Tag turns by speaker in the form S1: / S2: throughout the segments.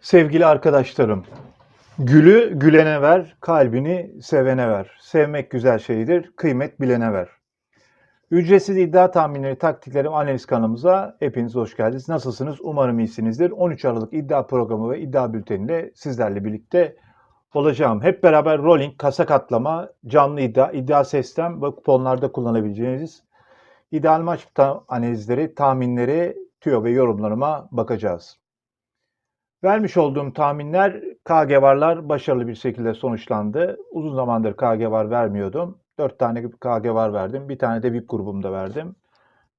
S1: Sevgili arkadaşlarım, gülü gülene ver, kalbini sevene ver. Sevmek güzel şeydir, kıymet bilene ver. Ücretsiz iddia tahminleri, taktiklerim analiz kanalımıza hepiniz hoş geldiniz. Nasılsınız? Umarım iyisinizdir. 13 Aralık iddia programı ve iddia bülteniyle sizlerle birlikte olacağım. Hep beraber rolling, kasa katlama, canlı iddia, iddia sistem ve kuponlarda kullanabileceğiniz ideal maç analizleri, tahminleri, tüyo ve yorumlarıma bakacağız. Vermiş olduğum tahminler KG varlar başarılı bir şekilde sonuçlandı. Uzun zamandır KG var vermiyordum. 4 tane KG var verdim. Bir tane de VIP grubumda verdim.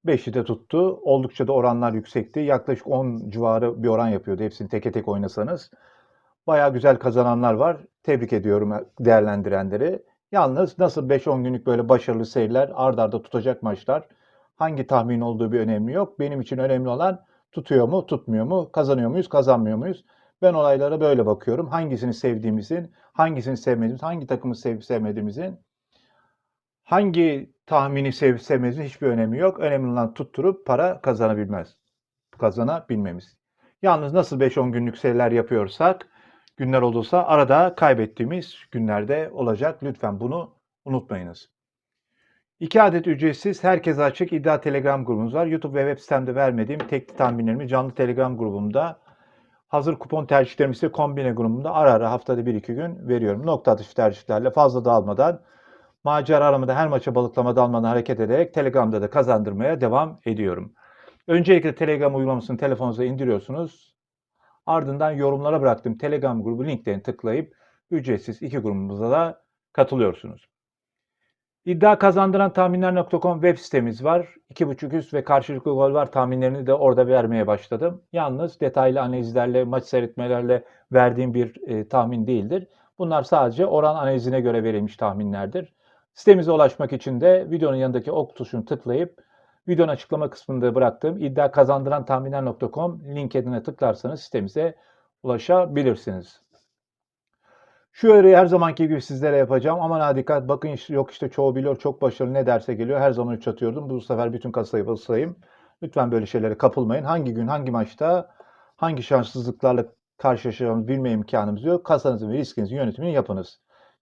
S1: 5'i de tuttu. Oldukça da oranlar yüksekti. Yaklaşık 10 civarı bir oran yapıyordu hepsini teke tek oynasanız. Bayağı güzel kazananlar var. Tebrik ediyorum değerlendirenleri. Yalnız nasıl 5-10 günlük böyle başarılı seyirler ard arda tutacak maçlar hangi tahmin olduğu bir önemi yok. Benim için önemli olan tutuyor mu, tutmuyor mu, kazanıyor muyuz, kazanmıyor muyuz? Ben olaylara böyle bakıyorum. Hangisini sevdiğimizin, hangisini sevmediğimiz, hangi takımı sevip sevmediğimizin, hangi tahmini sevip sevmediğimizin hiçbir önemi yok. Önemli olan tutturup para kazanabilmez. Kazanabilmemiz. Yalnız nasıl 5-10 günlük seriler yapıyorsak, günler olursa arada kaybettiğimiz günlerde olacak. Lütfen bunu unutmayınız. İki adet ücretsiz, herkese açık iddia Telegram grubumuz var. YouTube ve web sitemde vermediğim tekli tahminlerimi canlı Telegram grubumda, hazır kupon tercihlerimi ise kombine grubumda ara ara haftada 1-2 gün veriyorum. Nokta atışı tercihlerle fazla dağılmadan, macera aramada her maça balıklama dalmadan hareket ederek Telegram'da da kazandırmaya devam ediyorum. Öncelikle Telegram uygulamasını telefonunuza indiriyorsunuz. Ardından yorumlara bıraktığım Telegram grubu linklerini tıklayıp ücretsiz iki grubumuza da katılıyorsunuz. İddia kazandıran tahminler.com web sitemiz var. 2.5 üst ve karşılıklı gol var tahminlerini de orada vermeye başladım. Yalnız detaylı analizlerle, maç seyretmelerle verdiğim bir e, tahmin değildir. Bunlar sadece oran analizine göre verilmiş tahminlerdir. Sitemize ulaşmak için de videonun yanındaki ok tuşunu tıklayıp videonun açıklama kısmında bıraktığım iddia kazandıran tahminler.com linkine tıklarsanız sitemize ulaşabilirsiniz. Şu uyarıyı her zamanki gibi sizlere yapacağım. Aman ha dikkat bakın işte, yok işte çoğu biliyor çok başarılı ne derse geliyor. Her zaman 3 atıyordum. Bu sefer bütün kasayı basayım. Lütfen böyle şeylere kapılmayın. Hangi gün hangi maçta hangi şanssızlıklarla karşılaşacağımızı bilme imkanımız yok. Kasanızın ve riskinizin yönetimini yapınız.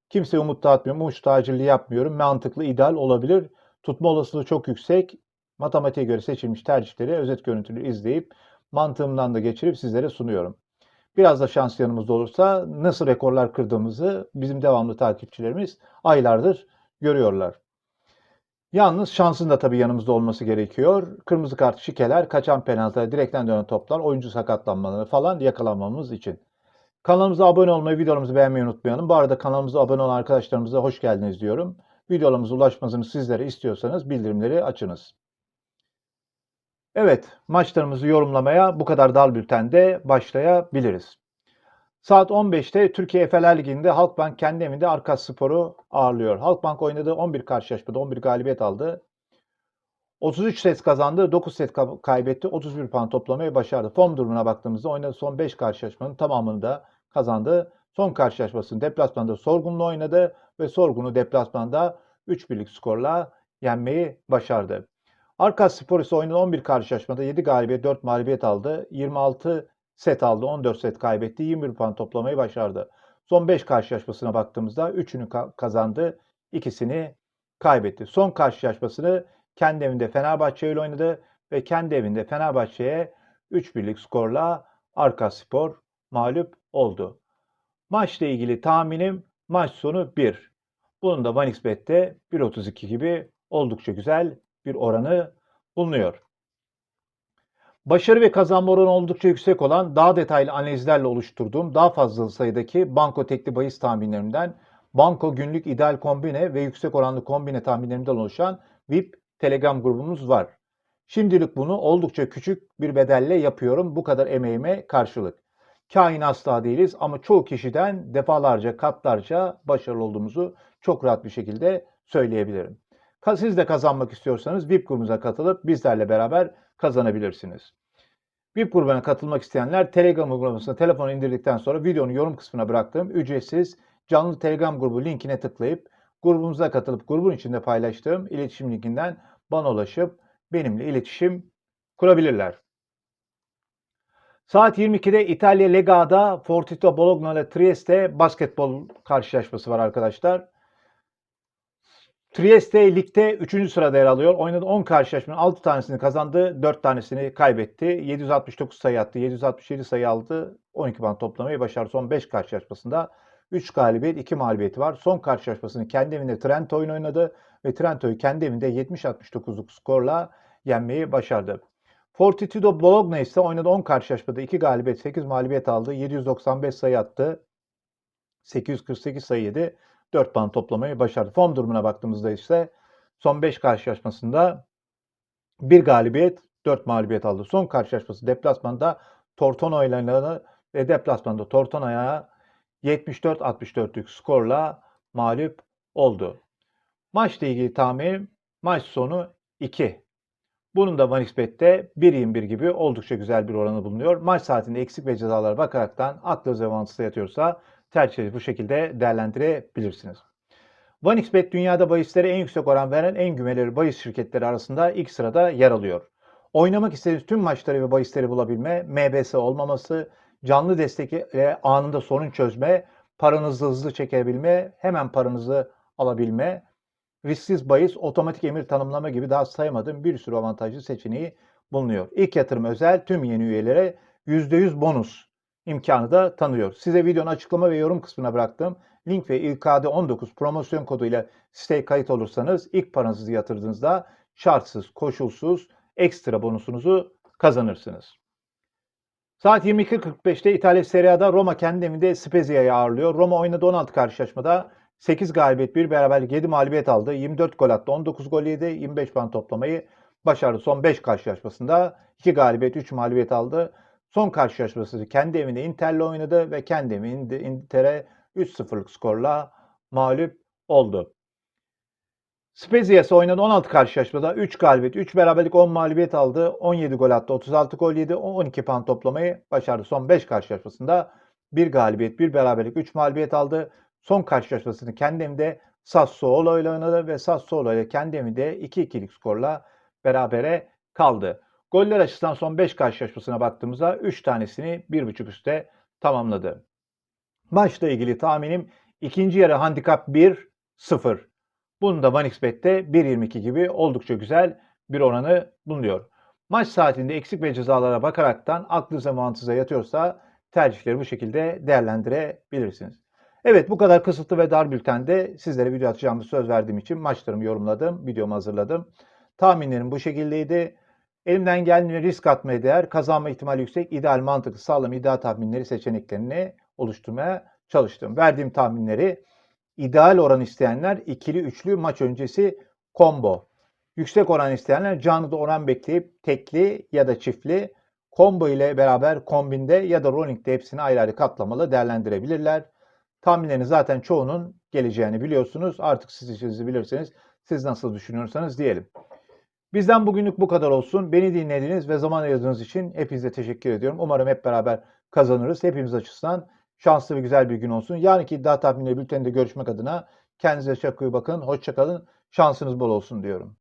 S1: Kimseye umut dağıtmıyorum. Umut tacirliği yapmıyorum. Mantıklı, ideal olabilir. Tutma olasılığı çok yüksek. Matematiğe göre seçilmiş tercihleri, özet görüntüleri izleyip mantığımdan da geçirip sizlere sunuyorum. Biraz da şans yanımızda olursa nasıl rekorlar kırdığımızı bizim devamlı takipçilerimiz aylardır görüyorlar. Yalnız şansın da tabii yanımızda olması gerekiyor. Kırmızı kart, şikeler, kaçan penaltılar, direkten dönen toplar, oyuncu sakatlanmaları falan yakalanmamız için. Kanalımıza abone olmayı, videolarımızı beğenmeyi unutmayalım. Bu arada kanalımıza abone olan arkadaşlarımıza hoş geldiniz diyorum. Videolarımıza ulaşmasını sizlere istiyorsanız bildirimleri açınız. Evet, maçlarımızı yorumlamaya bu kadar dal bültende başlayabiliriz. Saat 15'te Türkiye Efeler Ligi'nde Halkbank kendi evinde Arkas Spor'u ağırlıyor. Halkbank oynadığı 11 karşılaşmada 11 galibiyet aldı. 33 set kazandı, 9 set ka- kaybetti, 31 puan toplamayı başardı. Form durumuna baktığımızda oynadığı son 5 karşılaşmanın tamamını da kazandı. Son karşılaşmasını deplasmanda Sorgun'la oynadı ve Sorgun'u deplasmanda 3 birlik skorla yenmeyi başardı. Arkas Spor ise oynadığı 11 karşılaşmada 7 galibiyet, 4 mağlubiyet aldı. 26 set aldı, 14 set kaybetti. 21 puan toplamayı başardı. Son 5 karşılaşmasına baktığımızda 3'ünü ka- kazandı, ikisini kaybetti. Son karşılaşmasını kendi evinde Fenerbahçe ile oynadı ve kendi evinde Fenerbahçe'ye 3 birlik skorla Arkas Spor mağlup oldu. Maçla ilgili tahminim maç sonu 1. Bunun da OneXBet'te 1.32 gibi oldukça güzel bir oranı bulunuyor. Başarı ve kazanma oranı oldukça yüksek olan daha detaylı analizlerle oluşturduğum daha fazla sayıdaki banko tekli bahis tahminlerimden banko günlük ideal kombine ve yüksek oranlı kombine tahminlerimden oluşan VIP Telegram grubumuz var. Şimdilik bunu oldukça küçük bir bedelle yapıyorum bu kadar emeğime karşılık. Kain asla değiliz ama çoğu kişiden defalarca katlarca başarılı olduğumuzu çok rahat bir şekilde söyleyebilirim. Siz de kazanmak istiyorsanız VIP grubumuza katılıp bizlerle beraber kazanabilirsiniz. VIP grubuna katılmak isteyenler Telegram uygulamasını telefona indirdikten sonra videonun yorum kısmına bıraktığım ücretsiz canlı Telegram grubu linkine tıklayıp grubumuza katılıp grubun içinde paylaştığım iletişim linkinden bana ulaşıp benimle iletişim kurabilirler. Saat 22'de İtalya Lega'da Fortito Bologna ile Trieste basketbol karşılaşması var arkadaşlar. Trieste ligde 3. sırada yer alıyor. Oynadığı 10 karşılaşmanın 6 tanesini kazandı, 4 tanesini kaybetti. 769 sayı attı, 767 sayı aldı. 12 puan toplamayı başardı son 5 karşılaşmasında. 3 galibiyet, 2 mağlubiyeti var. Son karşılaşmasını kendi evinde Trento oyun oynadı ve Trento'yu kendi evinde 70-69'luk skorla yenmeyi başardı. Fortitudo Bologna ise oynadığı 10 karşılaşmada 2 galibiyet, 8 mağlubiyet aldı. 795 sayı attı. 848 sayı yedi. 4 puan toplamayı başardı. Form durumuna baktığımızda ise son 5 karşılaşmasında 1 galibiyet, 4 mağlubiyet aldı. Son karşılaşması deplasmanda Tortona ile ve deplasmanda Tortona'ya 74-64'lük skorla mağlup oldu. Maçla ilgili tahmin maç sonu 2. Bunun da ManXBet'te 1.21 gibi oldukça güzel bir oranı bulunuyor. Maç saatinde eksik ve cezalara bakaraktan ve mantığınıza yatıyorsa tercihleri bu şekilde değerlendirebilirsiniz. OneXBet dünyada bahislere en yüksek oran veren en güvenilir bahis şirketleri arasında ilk sırada yer alıyor. Oynamak istediğiniz tüm maçları ve bahisleri bulabilme, MBS olmaması, canlı destek ile anında sorun çözme, paranızı hızlı çekebilme, hemen paranızı alabilme, risksiz bahis, otomatik emir tanımlama gibi daha saymadığım bir sürü avantajlı seçeneği bulunuyor. İlk yatırım özel tüm yeni üyelere %100 bonus imkanı da tanıyor. Size videonun açıklama ve yorum kısmına bıraktığım link ve İlkade19 promosyon koduyla siteye kayıt olursanız ilk paranızı yatırdığınızda şartsız, koşulsuz ekstra bonusunuzu kazanırsınız. Saat 22.45'te İtalya Serie A'da Roma kendi evinde Spezia'yı ağırlıyor. Roma oynadı 16 karşılaşmada 8 galibiyet, 1 beraberlik, 7 mağlubiyet aldı. 24 gol attı, 19 gol yedi, 25 puan toplamayı başardı. Son 5 karşılaşmasında 2 galibiyet, 3 mağlubiyet aldı. Son karşılaşması kendi evinde Inter'le oynadı ve kendi evinde Inter'e 3-0'lık skorla mağlup oldu. Spezia'sı oynadı 16 karşılaşmada 3 galibiyet, 3 beraberlik, 10 mağlubiyet aldı. 17 gol attı, 36 gol yedi, 12 puan toplamayı başardı. Son 5 karşılaşmasında 1 galibiyet, 1 beraberlik, 3 mağlubiyet aldı. Son karşılaşmasını kendi evinde Sassuolo ile oynadı ve Sassuolo ile kendi evinde 2-2'lik skorla berabere kaldı. Goller açısından son 5 karşılaşmasına baktığımızda 3 tanesini 1.5 üste tamamladı. Maçla ilgili tahminim ikinci yarı handikap 1-0. Bunu da ManXBet'te 1.22 gibi oldukça güzel bir oranı bulunuyor. Maç saatinde eksik ve cezalara bakaraktan aklınıza mantığınıza yatıyorsa tercihleri bu şekilde değerlendirebilirsiniz. Evet bu kadar kısıtlı ve dar bültende sizlere video atacağımı söz verdiğim için maçlarımı yorumladım, videomu hazırladım. Tahminlerim bu şekildeydi. Elimden geldiğince risk atmaya değer, kazanma ihtimali yüksek, ideal mantıklı, sağlam ideal tahminleri seçeneklerini oluşturmaya çalıştım. Verdiğim tahminleri ideal oran isteyenler ikili üçlü maç öncesi combo. Yüksek oran isteyenler canlıda oran bekleyip tekli ya da çiftli combo ile beraber kombinde ya da rolling'de hepsini ayrı ayrı katlamalı değerlendirebilirler. Tahminlerin zaten çoğunun geleceğini biliyorsunuz. Artık siz işinizi bilirseniz siz nasıl düşünüyorsanız diyelim. Bizden bugünlük bu kadar olsun. Beni dinlediğiniz ve zaman ayırdığınız için hepinize teşekkür ediyorum. Umarım hep beraber kazanırız. Hepimiz açısından şanslı ve güzel bir gün olsun. Yarınki iddia tahminleri bülteninde görüşmek adına kendinize çok iyi bakın. Hoşçakalın. Şansınız bol olsun diyorum.